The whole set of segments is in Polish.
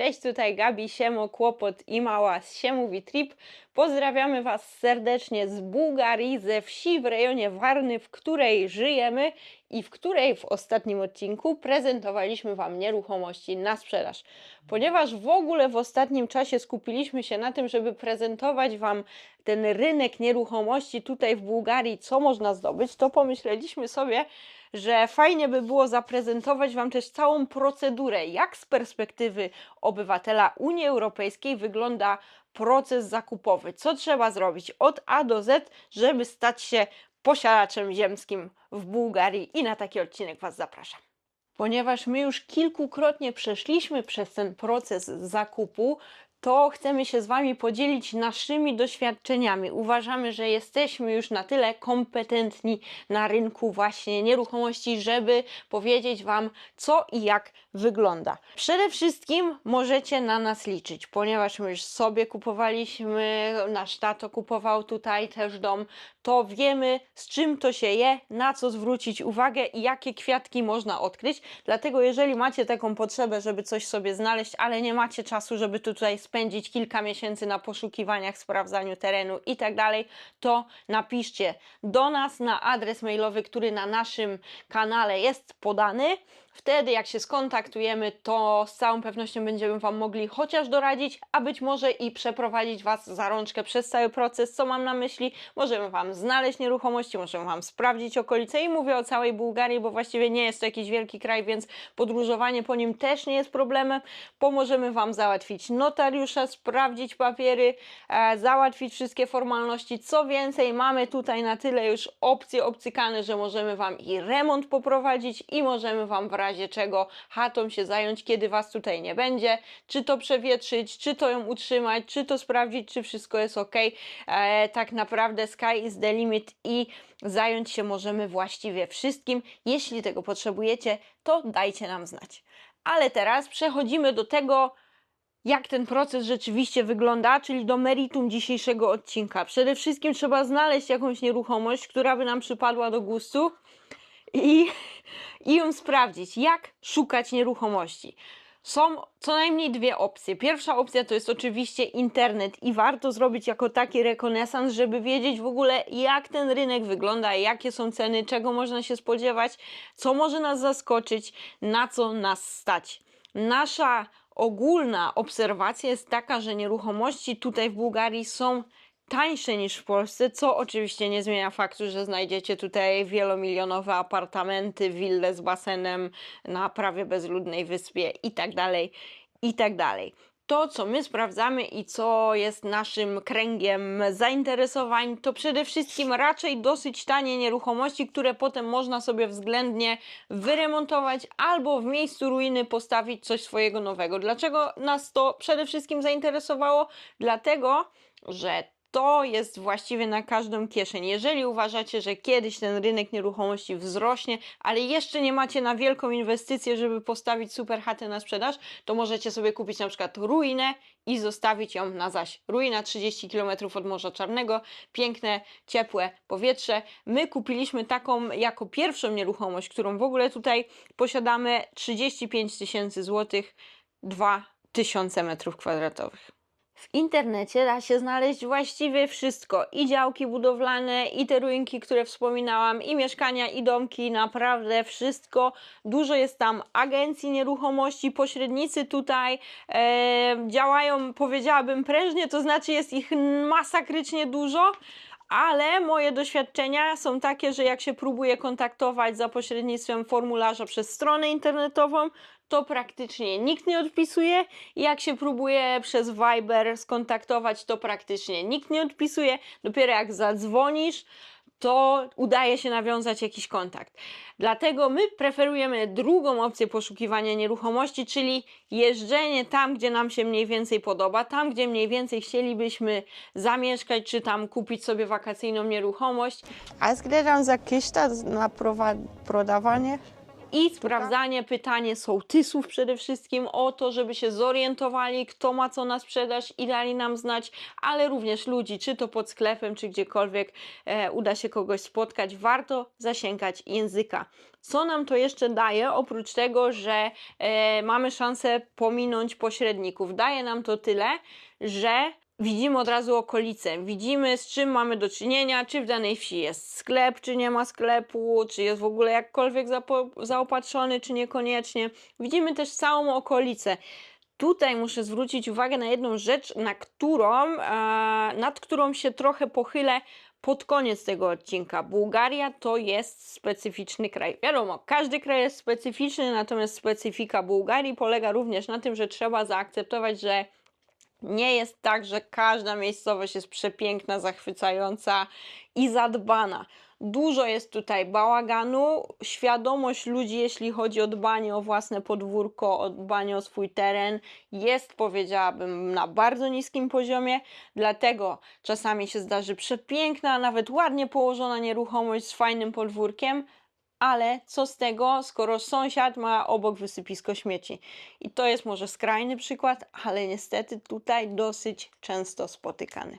Cześć, tutaj Gabi, Siemo, Kłopot i Mała z Siemu Trip. Pozdrawiamy Was serdecznie z Bułgarii, ze wsi w rejonie Warny, w której żyjemy i w której w ostatnim odcinku prezentowaliśmy Wam nieruchomości na sprzedaż. Ponieważ w ogóle w ostatnim czasie skupiliśmy się na tym, żeby prezentować Wam ten rynek nieruchomości tutaj w Bułgarii, co można zdobyć, to pomyśleliśmy sobie, że fajnie by było zaprezentować Wam też całą procedurę, jak z perspektywy obywatela Unii Europejskiej wygląda proces zakupowy. Co trzeba zrobić od A do Z, żeby stać się posiadaczem ziemskim w Bułgarii i na taki odcinek Was zapraszam. Ponieważ my już kilkukrotnie przeszliśmy przez ten proces zakupu, to chcemy się z Wami podzielić naszymi doświadczeniami. Uważamy, że jesteśmy już na tyle kompetentni na rynku właśnie nieruchomości, żeby powiedzieć Wam, co i jak wygląda. Przede wszystkim możecie na nas liczyć, ponieważ my już sobie kupowaliśmy, nasz tato kupował tutaj też dom, to wiemy z czym to się je, na co zwrócić uwagę i jakie kwiatki można odkryć. Dlatego jeżeli macie taką potrzebę, żeby coś sobie znaleźć, ale nie macie czasu, żeby tutaj spędzić kilka miesięcy na poszukiwaniach, sprawdzaniu terenu i tak dalej, to napiszcie do nas na adres mailowy, który na naszym kanale jest podany. Wtedy, jak się skontaktujemy, to z całą pewnością będziemy Wam mogli chociaż doradzić, a być może i przeprowadzić Was za rączkę przez cały proces. Co mam na myśli? Możemy Wam znaleźć nieruchomości, możemy Wam sprawdzić okolice i mówię o całej Bułgarii, bo właściwie nie jest to jakiś wielki kraj, więc podróżowanie po nim też nie jest problemem. Pomożemy Wam załatwić notariusza, sprawdzić papiery, e, załatwić wszystkie formalności. Co więcej, mamy tutaj na tyle już opcje obcykane, że możemy Wam i remont poprowadzić i możemy Wam w czego chatą się zająć, kiedy Was tutaj nie będzie, czy to przewietrzyć, czy to ją utrzymać, czy to sprawdzić, czy wszystko jest ok. E, tak naprawdę sky is the limit i zająć się możemy właściwie wszystkim. Jeśli tego potrzebujecie, to dajcie nam znać. Ale teraz przechodzimy do tego, jak ten proces rzeczywiście wygląda, czyli do meritum dzisiejszego odcinka. Przede wszystkim trzeba znaleźć jakąś nieruchomość, która by nam przypadła do gustu i, i ją sprawdzić, jak szukać nieruchomości. Są co najmniej dwie opcje. Pierwsza opcja to jest oczywiście internet i warto zrobić jako taki rekonesans, żeby wiedzieć w ogóle jak ten rynek wygląda, jakie są ceny, czego można się spodziewać, co może nas zaskoczyć, na co nas stać. Nasza ogólna obserwacja jest taka, że nieruchomości tutaj w Bułgarii są tańsze niż w Polsce, co oczywiście nie zmienia faktu, że znajdziecie tutaj wielomilionowe apartamenty, wille z basenem na prawie bezludnej wyspie i tak dalej, i tak dalej. To, co my sprawdzamy i co jest naszym kręgiem zainteresowań, to przede wszystkim raczej dosyć tanie nieruchomości, które potem można sobie względnie wyremontować albo w miejscu ruiny postawić coś swojego nowego. Dlaczego nas to przede wszystkim zainteresowało? Dlatego, że to jest właściwie na każdą kieszeń. Jeżeli uważacie, że kiedyś ten rynek nieruchomości wzrośnie, ale jeszcze nie macie na wielką inwestycję, żeby postawić super chatę na sprzedaż, to możecie sobie kupić na przykład ruinę i zostawić ją na zaś. Ruina 30 km od Morza Czarnego, piękne, ciepłe powietrze. My kupiliśmy taką jako pierwszą nieruchomość, którą w ogóle tutaj posiadamy 35 tysięcy złotych, 2000 metrów kwadratowych. W internecie da się znaleźć właściwie wszystko. I działki budowlane, i te ruinki, które wspominałam, i mieszkania, i domki, naprawdę wszystko. Dużo jest tam agencji nieruchomości, pośrednicy tutaj e, działają, powiedziałabym, prężnie, to znaczy jest ich masakrycznie dużo. Ale moje doświadczenia są takie, że jak się próbuje kontaktować za pośrednictwem formularza przez stronę internetową, to praktycznie nikt nie odpisuje. Jak się próbuje przez Viber skontaktować, to praktycznie nikt nie odpisuje. Dopiero jak zadzwonisz, to udaje się nawiązać jakiś kontakt. Dlatego my preferujemy drugą opcję poszukiwania nieruchomości, czyli jeżdżenie tam, gdzie nam się mniej więcej podoba, tam, gdzie mniej więcej chcielibyśmy zamieszkać, czy tam kupić sobie wakacyjną nieruchomość. A zgledam za kiszta na prodawanie? I sprawdzanie pytanie sołtysów przede wszystkim o to, żeby się zorientowali, kto ma co na sprzedaż i dali nam znać, ale również ludzi, czy to pod sklepem, czy gdziekolwiek e, uda się kogoś spotkać. Warto zasięgać języka. Co nam to jeszcze daje, oprócz tego, że e, mamy szansę pominąć pośredników? Daje nam to tyle, że widzimy od razu okolice, widzimy z czym mamy do czynienia, czy w danej wsi jest sklep, czy nie ma sklepu, czy jest w ogóle jakkolwiek zaopatrzony, czy niekoniecznie. Widzimy też całą okolicę. Tutaj muszę zwrócić uwagę na jedną rzecz, na którą, e, nad którą się trochę pochylę pod koniec tego odcinka. Bułgaria to jest specyficzny kraj. Wiadomo, każdy kraj jest specyficzny, natomiast specyfika Bułgarii polega również na tym, że trzeba zaakceptować, że nie jest tak, że każda miejscowość jest przepiękna, zachwycająca i zadbana. Dużo jest tutaj bałaganu, świadomość ludzi, jeśli chodzi o dbanie o własne podwórko, o dbanie o swój teren, jest, powiedziałabym, na bardzo niskim poziomie, dlatego czasami się zdarzy przepiękna, nawet ładnie położona nieruchomość z fajnym podwórkiem, ale co z tego, skoro sąsiad ma obok wysypisko śmieci? I to jest może skrajny przykład, ale niestety tutaj dosyć często spotykany.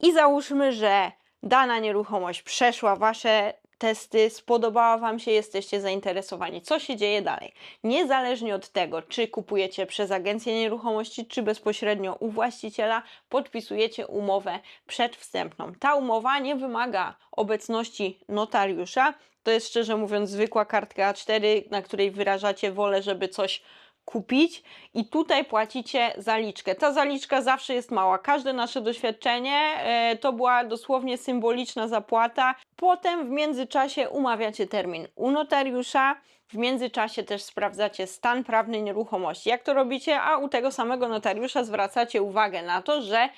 I załóżmy, że dana nieruchomość przeszła Wasze testy, spodobała Wam się, jesteście zainteresowani. Co się dzieje dalej? Niezależnie od tego, czy kupujecie przez agencję nieruchomości, czy bezpośrednio u właściciela, podpisujecie umowę przedwstępną. Ta umowa nie wymaga obecności notariusza. To jest szczerze mówiąc zwykła kartka A4, na której wyrażacie wolę, żeby coś kupić i tutaj płacicie zaliczkę. Ta zaliczka zawsze jest mała. Każde nasze doświadczenie e, to była dosłownie symboliczna zapłata. Potem w międzyczasie umawiacie termin u notariusza. W międzyczasie też sprawdzacie stan prawny nieruchomości. Jak to robicie? A u tego samego notariusza zwracacie uwagę na to, że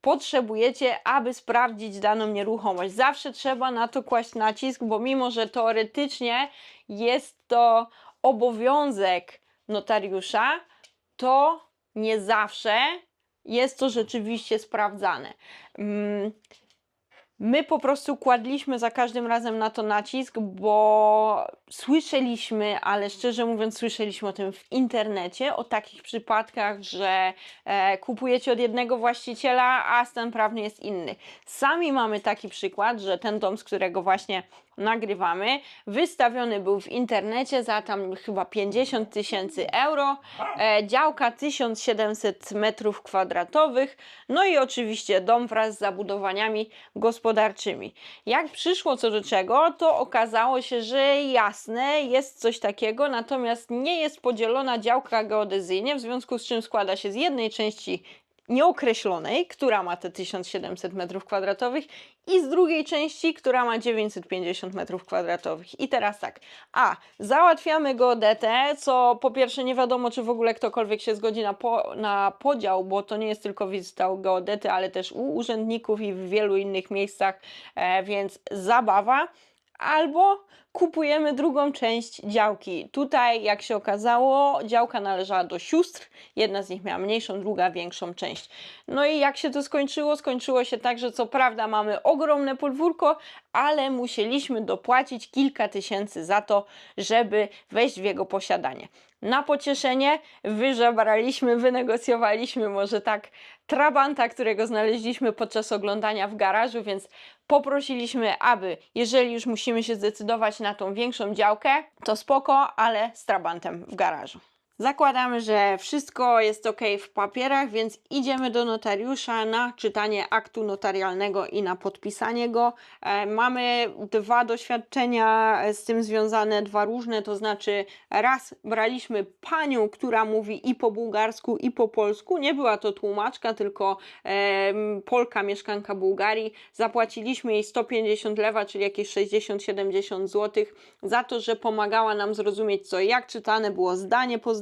potrzebujecie, aby sprawdzić daną nieruchomość. Zawsze trzeba na to kłaść nacisk, bo mimo, że teoretycznie jest to obowiązek notariusza, to nie zawsze jest to rzeczywiście sprawdzane. Mm, My po prostu kładliśmy za każdym razem na to nacisk, bo słyszeliśmy, ale szczerze mówiąc, słyszeliśmy o tym w internecie, o takich przypadkach, że e, kupujecie od jednego właściciela, a stan prawny jest inny. Sami mamy taki przykład, że ten dom, z którego właśnie nagrywamy, wystawiony był w internecie za tam chyba 50 tysięcy euro, e, działka 1700 metrów kwadratowych, no i oczywiście dom wraz z zabudowaniami gospodarczymi. Jak przyszło co do czego, to okazało się, że jasne, jest coś takiego, natomiast nie jest podzielona działka geodezyjnie, w związku z czym składa się z jednej części nieokreślonej, która ma te 1700 m2 i z drugiej części, która ma 950 m2. I teraz tak, a załatwiamy geodetę, co po pierwsze nie wiadomo, czy w ogóle ktokolwiek się zgodzi na, po, na podział, bo to nie jest tylko wizyta geodety, ale też u urzędników i w wielu innych miejscach, e, więc zabawa albo kupujemy drugą część działki. Tutaj, jak się okazało, działka należała do sióstr. Jedna z nich miała mniejszą, druga większą część. No i jak się to skończyło? Skończyło się tak, że co prawda mamy ogromne podwórko, ale musieliśmy dopłacić kilka tysięcy za to, żeby wejść w jego posiadanie. Na pocieszenie wyżebraliśmy, wynegocjowaliśmy może tak trabanta, którego znaleźliśmy podczas oglądania w garażu, więc poprosiliśmy, aby jeżeli już musimy się zdecydować na tą większą działkę, to spoko, ale z trabantem w garażu. Zakładamy, że wszystko jest ok w papierach, więc idziemy do notariusza na czytanie aktu notarialnego i na podpisanie go. E, mamy dwa doświadczenia z tym związane, dwa różne, to znaczy raz braliśmy panią, która mówi i po bułgarsku, i po polsku. Nie była to tłumaczka, tylko e, Polka, mieszkanka Bułgarii. Zapłaciliśmy jej 150 lewa, czyli jakieś 60-70 zł, za to, że pomagała nam zrozumieć co jak czytane było zdanie po zdaniu,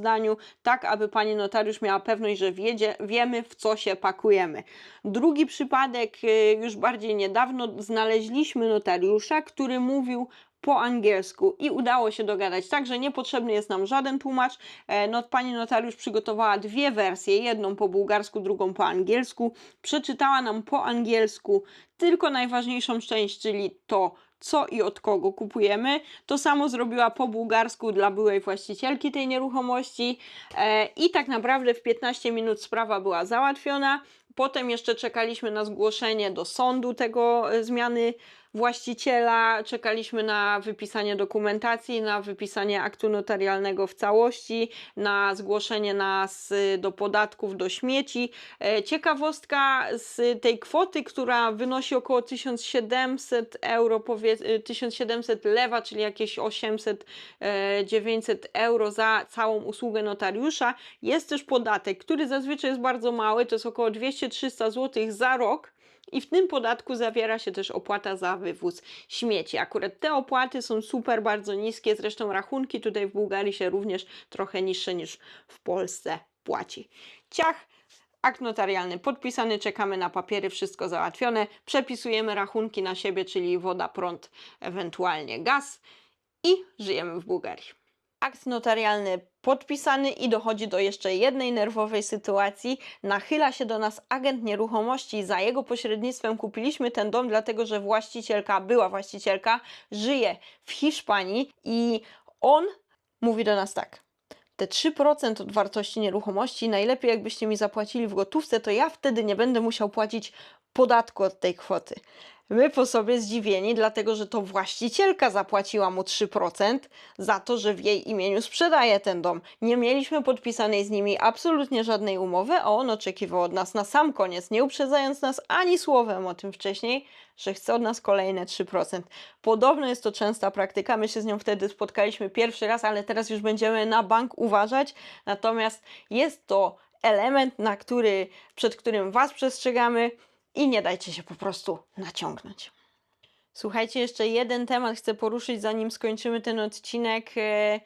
tak aby pani notariusz miała pewność, że wiedzie, wiemy w co się pakujemy. Drugi przypadek, y, już bardziej niedawno, znaleźliśmy notariusza, który mówił po angielsku i udało się dogadać. Także niepotrzebny jest nam żaden tłumacz. E, No, pani notariusz przygotowała dwie wersje, jedną po bułgarsku, drugą po angielsku. Przeczytała nam po angielsku tylko najważniejszą część, czyli to, co i od kogo kupujemy. To samo zrobiła po bułgarsku dla byłej właścicielki tej nieruchomości e, i tak naprawdę w 15 minut sprawa była załatwiona. Potem jeszcze czekaliśmy na zgłoszenie do sądu tego e, zmiany właściciela, czekaliśmy na wypisanie dokumentacji, na wypisanie aktu notarialnego w całości, na zgłoszenie nas y, do podatków, do śmieci. E, Ciekawostka z tej kwoty, która wynosi około 1700 euro, powiedz, y, 1700 lewa, czyli jakieś 800 e, 900 euro za całą usługę notariusza. Jest też podatek, który zazwyczaj jest bardzo mały, to jest około 200-300 zł za rok. I w tym podatku zawiera się też opłata za wywóz śmieci. Akurat te opłaty są super, bardzo niskie, zresztą rachunki tutaj w Bułgarii się również trochę niższe niż w Polsce płaci. Ciach, akt notarialny podpisany, czekamy na papiery, wszystko załatwione, przepisujemy rachunki na siebie, czyli woda, prąd, ewentualnie gaz i żyjemy w Bułgarii akt notarialny podpisany i dochodzi do jeszcze jednej nerwowej sytuacji. Nachyla się do nas agent nieruchomości. Za jego pośrednictwem kupiliśmy ten dom, dlatego że właścicielka, była właścicielka, żyje w Hiszpanii i on mówi do nas tak. Te 3% od wartości nieruchomości, najlepiej jakbyście mi zapłacili w gotówce, to ja wtedy nie będę musiał płacić podatku od tej kwoty. My po sobie zdziwieni, dlatego że to właścicielka zapłaciła mu 3% za to, że w jej imieniu sprzedaje ten dom. Nie mieliśmy podpisanej z nimi absolutnie żadnej umowy, a on oczekiwał od nas na sam koniec, nie uprzedzając nas ani słowem o tym wcześniej, że chce od nas kolejne 3%. Podobno jest to częsta praktyka, my się z nią wtedy spotkaliśmy pierwszy raz, ale teraz już będziemy na bank uważać. Natomiast jest to element, na który, przed którym Was przestrzegamy i nie dajcie się po prostu naciągnąć. Słuchajcie, jeszcze jeden temat chcę poruszyć, zanim skończymy ten odcinek. E,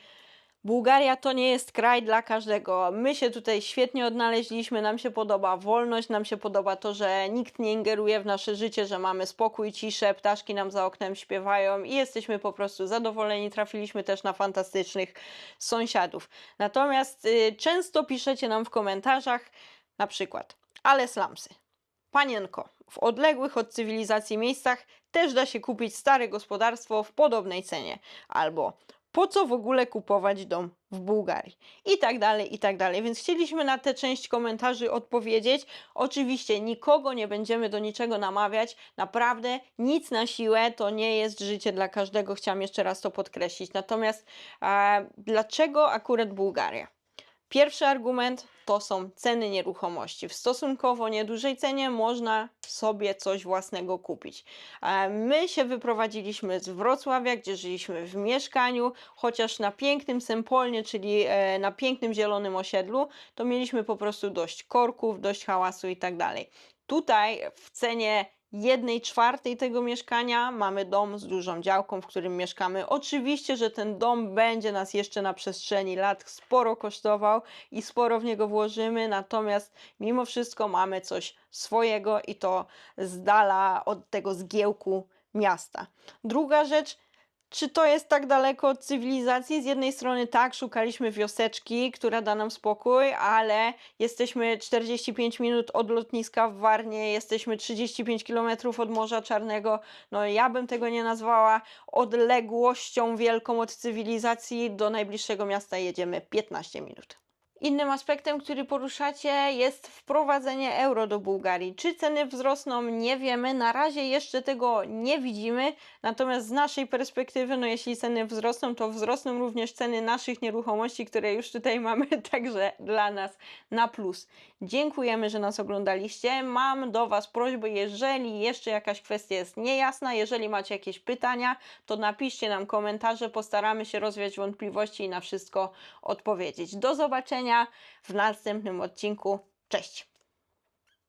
Bułgaria to nie jest kraj dla każdego. My się tutaj świetnie odnaleźliśmy, nam się podoba wolność, nam się podoba to, że nikt nie ingeruje w nasze życie, że mamy spokój, ciszę, ptaszki nam za oknem śpiewają i jesteśmy po prostu zadowoleni. Trafiliśmy też na fantastycznych sąsiadów. Natomiast y, często piszecie nam w komentarzach na przykład, ale slamsy. Panienko, w odległych od cywilizacji miejscach też da się kupić stare gospodarstwo w podobnej cenie. Albo po co w ogóle kupować dom w Bułgarii? I tak dalej, i tak dalej. Więc chcieliśmy na tę część komentarzy odpowiedzieć. Oczywiście nikogo nie będziemy do niczego namawiać. Naprawdę nic na siłę to nie jest życie dla każdego. Chciałam jeszcze raz to podkreślić. Natomiast e, dlaczego akurat Bułgaria? Pierwszy argument to są ceny nieruchomości. W stosunkowo niedużej cenie można sobie coś własnego kupić. E, My się wyprowadziliśmy z Wrocławia, gdzie żyliśmy w mieszkaniu, chociaż na pięknym Sempolnie, czyli e, na pięknym zielonym osiedlu, to mieliśmy po prostu dość korków, dość hałasu i tak dalej. Tutaj w cenie jednej czwartej tego mieszkania mamy dom z dużą działką, w którym mieszkamy. Oczywiście, że ten dom będzie nas jeszcze na przestrzeni lat sporo kosztował i sporo w niego włożymy, natomiast mimo wszystko mamy coś swojego i to z dala od tego zgiełku miasta. Druga rzecz, czy to jest tak daleko od cywilizacji? Z jednej strony tak, szukaliśmy wioseczki, która da nam spokój, ale jesteśmy 45 minut od lotniska w Warnie, jesteśmy 35 km od Morza Czarnego. No ja bym tego nie nazwała odległością wielką od cywilizacji. Do najbliższego miasta jedziemy 15 minut. Innym aspektem, który poruszacie, jest wprowadzenie euro do Bułgarii. Czy ceny wzrosną, nie wiemy. Na razie jeszcze tego nie widzimy. Natomiast z naszej perspektywy, no jeśli ceny wzrosną, to wzrosną również ceny naszych nieruchomości, które już tutaj mamy, także dla nas na plus. Dziękujemy, że nas oglądaliście. Mam do Was prośbę, jeżeli jeszcze jakaś kwestia jest niejasna, jeżeli macie jakieś pytania, to napiszcie nam komentarze, postaramy się rozwiać wątpliwości i na wszystko odpowiedzieć. Do w następnym odcinku. Cześć!